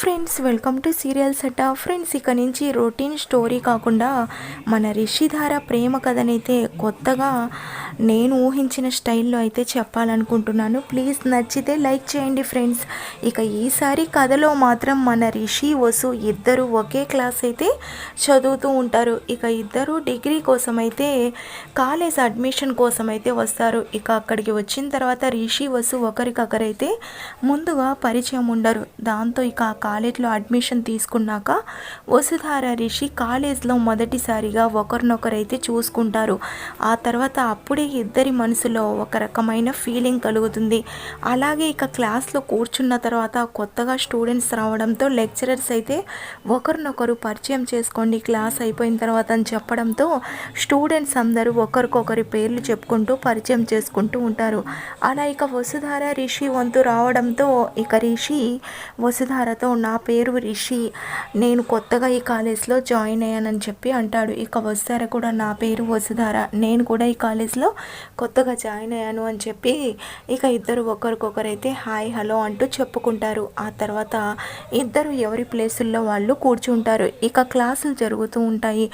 Friends welcome to serial set friends ఇక నుంచి routine story కాకుండా మన రిషిధార ప్రేమ కథనైతే కొత్తగా నేను ఊహించిన స్టైల్లో అయితే చెప్పాలనుకుంటున్నాను. ప్లీజ్ నచ్చితే లైక్ చేయండి ఫ్రెండ్స్ ఇక ఈసారి కథలో మాత్రం మన రిషి వసు ఇద్దరు ఒకే క్లాస్ అయితే చదువుతూ ఉంటారు. ఇక ఇద్దరు డిగ్రీ కోసం అయితే కాలేజ్ అడ్మిషన్ కోసం అయితే వస్తారు. ఇక అక్కడికి వచ్చిన తర్వాత రిషి వసు ఒకరికొకరైతే ముందుగా పరిచయం ఉండరు. దాంతో ఇక కాలేజ్లో అడ్మిషన్ తీసుకున్నాక వసుధార రిషి కాలేజ్లో మొదటిసారిగా ఒకరినొకరైతే చూసుకుంటారు. ఆ తర్వాత అప్పుడే ఇద్దరి మనసులో ఒక రకమైన ఫీలింగ్ కలుగుతుంది. అలాగే ఇక క్లాస్లో కూర్చున్న తర్వాత కొత్తగా స్టూడెంట్స్ రావడంతో లెక్చరర్స్ అయితే ఒకరినొకరు పరిచయం చేసుకోండి క్లాస్ అయిపోయిన తర్వాత అని చెప్పడంతో స్టూడెంట్స్ అందరూ ఒకరికొకరి పేర్లు చెప్పుకుంటూ పరిచయం చేసుకుంటూ ఉంటారు. అలా ఇక వసుధార రిషి వంతు రావడంతో ఇక రిషి వసుధారతో నా పేరు రిషి. నేను కొత్తగా ఈ కాలేజ్లో జాయిన్ అయ్యానని చెప్పి అంటాడు. ఇక వసుధార కూడా నా పేరు వసుధార? నేను కూడా ఈ కాలేజ్లో కొత్తగా జాయిన్ అయ్యాను అని చెప్పి ఇక ఇద్దరు ఒకరికొకరైతే హాయ్ హలో అంటూ చెప్పుకుంటారు. ఆ తర్వాత ఇద్దరు ఎవరి ప్లేసుల్లో వాళ్ళు కూర్చుంటారు. ఇక క్లాసులు జరుగుతూ ఉంటాయి.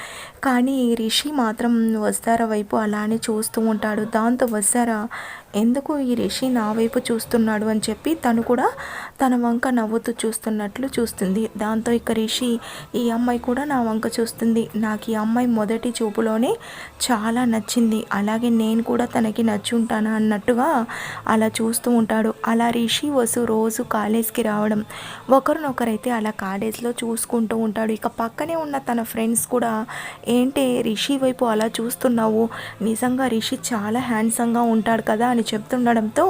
కానీ రిషి మాత్రం వస్తారా వైపు అలానే చూస్తూ ఉంటాడు. దాంతో వస్తారా? ఎందుకు ఈ రిషి నా వైపు చూస్తున్నాడు అని చెప్పి తను కూడా తన వంక నవ్వుతూ చూస్తున్నట్లు చూస్తుంది. దాంతో ఇక రిషి ఈ అమ్మాయి కూడా నా వంక చూస్తుంది. నాకు ఈ అమ్మాయి మొదటి చూపులోనే చాలా నచ్చింది. అలాగే నేను కూడా తనకి నచ్చుంటాను అన్నట్టుగా అలా చూస్తూ ఉంటాడు. అలా రిషి వసు రోజు కాలేజ్కి రావడం. ఒకరినొకరైతే అలా కాలేజ్లో చూసుకుంటూ ఉంటాడు. ఇక పక్కనే ఉన్న తన ఫ్రెండ్స్ కూడా ఏంటి రిషి వైపు అలా చూస్తున్నావు? నిజంగా రిషి చాలా హ్యాండ్సంగా ఉంటాడు కదా అని చెప్తుండడంతో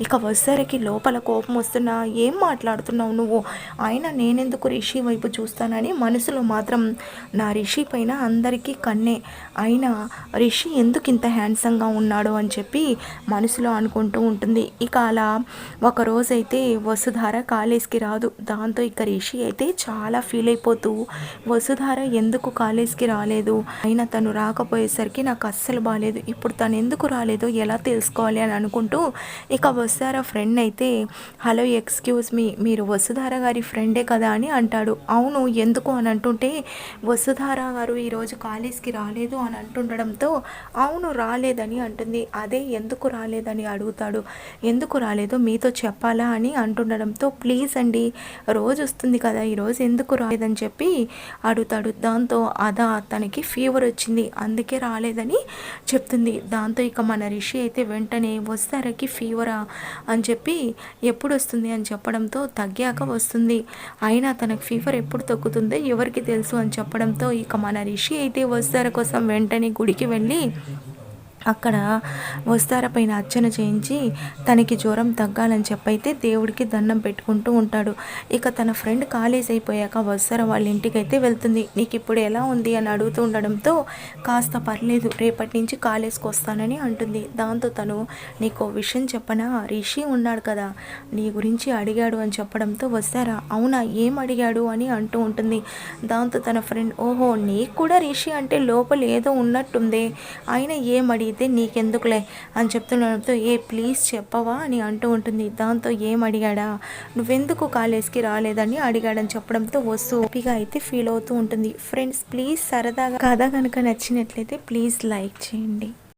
ఇక వసరికి లోపల కోపం వస్తున్నా ఏం మాట్లాడుతున్నావు నువ్వు? ఆయన నేనెందుకు రిషి వైపు చూస్తానని మనసులో మాత్రం నా రిషి పైన అందరికీ కన్నే. అయినా రిషి ఎందుకు ఇంత హ్యాండ్సంగా ఉన్నాడు అని చెప్పి మనసులో అనుకుంటూ ఉంటుంది. ఇక అలా ఒకరోజైతే వసుధార కాలేజ్కి రాదు. దాంతో ఇక రిషి అయితే చాలా ఫీల్ అయిపోతూ వసుధార ఎందుకు కాలేజ్కి రాలేదు? అయినా తను రాకపోయేసరికి నాకు అస్సలు బాగాలేదు ఇప్పుడు తను ఎందుకు రాలేదో ఎలా తెలుసుకోవాలి? అని అనుకుంటూ ఇక వసుధార ఫ్రెండ్ అయితే? హలో ఎక్స్క్యూజ్ మీ మీరు వసుధార గారి ఫ్రెండే కదా? అని అంటాడు. అవును ఎందుకు? అని అంటుంటే వసుధార గారు ఈరోజు కాలేజ్కి రాలేదు అని అంటుండడంతో అవును రాలేదని అంటుంది. అదే ఎందుకు రాలేదని? అడుగుతాడు. ఎందుకు రాలేదో మీతో చెప్పాలా? అని అంటుండడంతో ప్లీజ్ అండి రోజు వస్తుంది కదా ఈరోజు ఎందుకు రాలేదని చెప్పి అడుగుతాడు. దాంతో అదా తనకి ఫీవర్ వచ్చింది అందుకే రాలేదని చెప్తుంది. దాంతో ఇక మన రిషి అయితే వెంటనే వస్తారకి ఫీవరా? అని చెప్పి ఎప్పుడు వస్తుంది అని చెప్పడంతో తగ్గాక వస్తుంది. అయినా తనకు ఫీవర్ ఎప్పుడు తగ్గుతుందో ఎవరికి తెలుసు అని చెప్పడంతో ఇక మన రిషి అయితే వస్తార కోసం వెంటనే గుడికి వెళ్ళి అక్కడ వస్తార పైన అర్చన చేయించి తనకి జ్వరం తగ్గాలని చెప్పైతే దేవుడికి దండం పెట్టుకుంటూ ఉంటాడు. ఇక తన ఫ్రెండ్ కాలేజ్ అయిపోయాక వస్తార వాళ్ళ ఇంటికి అయితే వెళ్తుంది. నీకు ఇప్పుడు ఎలా ఉంది? అని అడుగుతూ ఉండడంతో కాస్త పర్లేదు రేపటి నుంచి కాలేజ్కి వస్తానని అంటుంది. దాంతో తను నీకు విషయం చెప్పనా? రిషి ఉన్నాడు కదా నీ గురించి అడిగాడు అని చెప్పడంతో వస్తారా అవునా ఏం అడిగాడు? అని అంటూ ఉంటుంది. దాంతో తన ఫ్రెండ్ ఓహో నీకు కూడా రిషి అంటే లోపల ఏదో ఉన్నట్టుంది ఆయన ఏం అడిగి అయితే నీకెందుకులే అని చెప్తుండడంతో ఏ ప్లీజ్ చెప్పవా? అని అంటూ ఉంటుంది. దాంతో ఏం అడిగాడా? నువ్వెందుకు కాలేజ్కి రాలేదని అడిగాడని చెప్పడంతో వస్తు హ్యాపీగా అయితే ఫీల్ అవుతూ ఉంటుంది. ఫ్రెండ్స్ ప్లీజ్ సరదాగా కథ కనుక నచ్చినట్లయితే ప్లీజ్ లైక్ చేయండి.